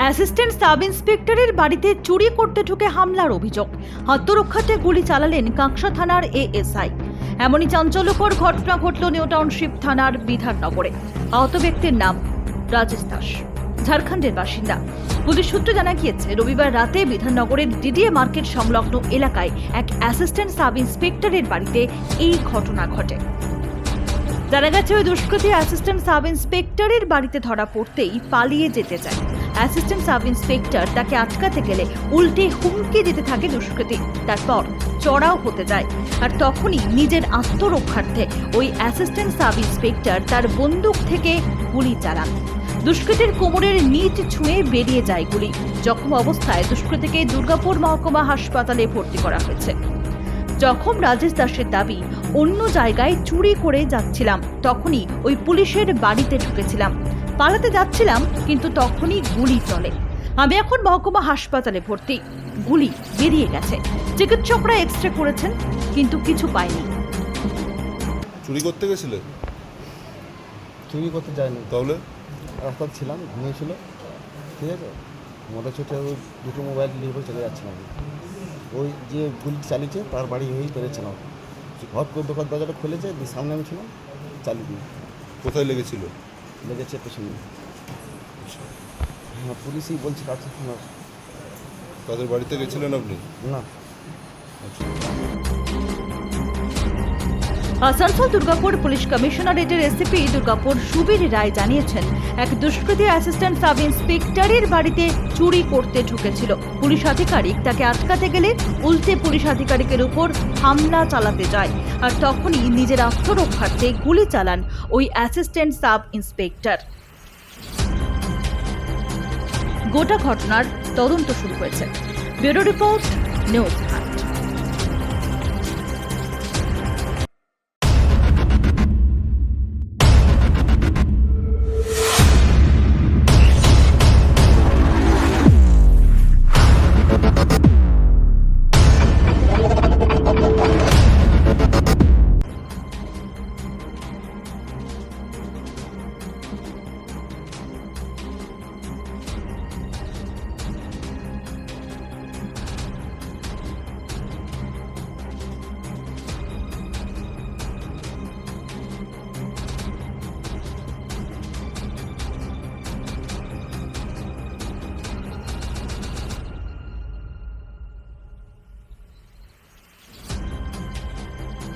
Assistant sub ইন্সপেক্টরের বাড়িতে চুরি করতে ঢুকে হামলার অভিযোগ। আত্মরক্ষাতে গুলি চালালেন কাঁকসা থানার এএসআই। এমনই চাঞ্চল্যকর ঘটনা ঘটল নিউ টাউনশিপ থানার বিধাননগরে। আহত ব্যক্তির নাম রাজেশ দাস। ঝাড়খণ্ডের বাসিন্দা। পুলিশ সূত্রে জানা গিয়েছে, রবিবার রাতে বিধাননগরের ডিডিএ মার্কেট সংলগ্ন এলাকায় এক অ্যাসিস্ট্যান্ট সাব ইন্সপেক্টরের বাড়িতে এই ঘটনা ঘটে। জানা গেছে, ওই দুষ্কৃতী অ্যাসিস্ট্যান্ট সাব ইন্সপেক্টরের বাড়িতে ধরা পড়তেই পালিয়ে যেতে চায়। অ্যাসিস্ট্যান্ট সাব ইন্সপেক্টর তাকে আটকাতে গেলে উল্টে হুমকি দিতে থাকে দুষ্কৃতী। তারপর চড়াও হতে যায়। আর তখনই নিজের আত্মরক্ষার্থে ওই অ্যাসিস্ট্যান্ট সাব ইন্সপেক্টর তার বন্দুক থেকে গুলি চালান। দুষ্কৃতীর কোমরের নিচ ছুঁয়ে বেরিয়ে যায় গুলি। জখম অবস্থায় দুষ্কৃতীকে দুর্গাপুর মহকুমা হাসপাতালে ভর্তি করা হয়েছে। জখম রাজেশ দাসের দাবি, অন্য জায়গায় চুরি করে যাচ্ছিলাম। তখনই ওই পুলিশের বাড়িতে ঢুকেছিলাম। পালাতে যাচ্ছিলাম কিন্তু তখনই গুলি চলে। আমি এখন মহকুমা হাসপাতালে ভর্তি। গুলি বেরিয়ে গেছে। চিকিৎসকরা এক্স রে করেছেন কিন্তু কিছু পায়নি। চুরি করতে গেছিলে? চুরি করতে যায়নি তাহলে? রাস্তা ছিলাম ঘুমিয়েছিল। ঠিক আছে? মোটর ছোটে ওই দুটো মোবাইল নিয়ে করে চলে যাচ্ছিলাম। ওই যে গুলি চালিয়েছে তার বাড়ি হয়েই পেরেছিলাম। ঘর করে দোকান দরজাটা খুলেছে দিয়ে সামনে আমি ছিলাম চালিয়ে দিই কোথায় লেগেছিল? লেগেছে পেছনে হ্যাঁ পুলিশই বলছে কাছে না তাদের বাড়িতে গেছিলেন আপনি? না। আসানসোল দুর্গাপুর পুলিশ কমিশনারেটের এসিপি দুর্গাপুর সুবীর রায় জানিয়েছেন, এক দুষ্কৃতী অ্যাসিস্ট্যান্ট সাব ইন্সপেক্টরের বাড়িতে চুরি করতে ঢুকেছিল। পুলিশ আধিকারিক তাকে আটকাতে গেলে উল্টে পুলিশ আধিকারিকের উপর হামলা চালাতে যায় আর তখনই নিজের আত্মরক্ষার্থে গুলি চালান ওই অ্যাসিস্ট্যান্ট সাব ইন্সপেক্টর গোটা ঘটনার তদন্ত শুরু হয়েছে। Bureau report, news.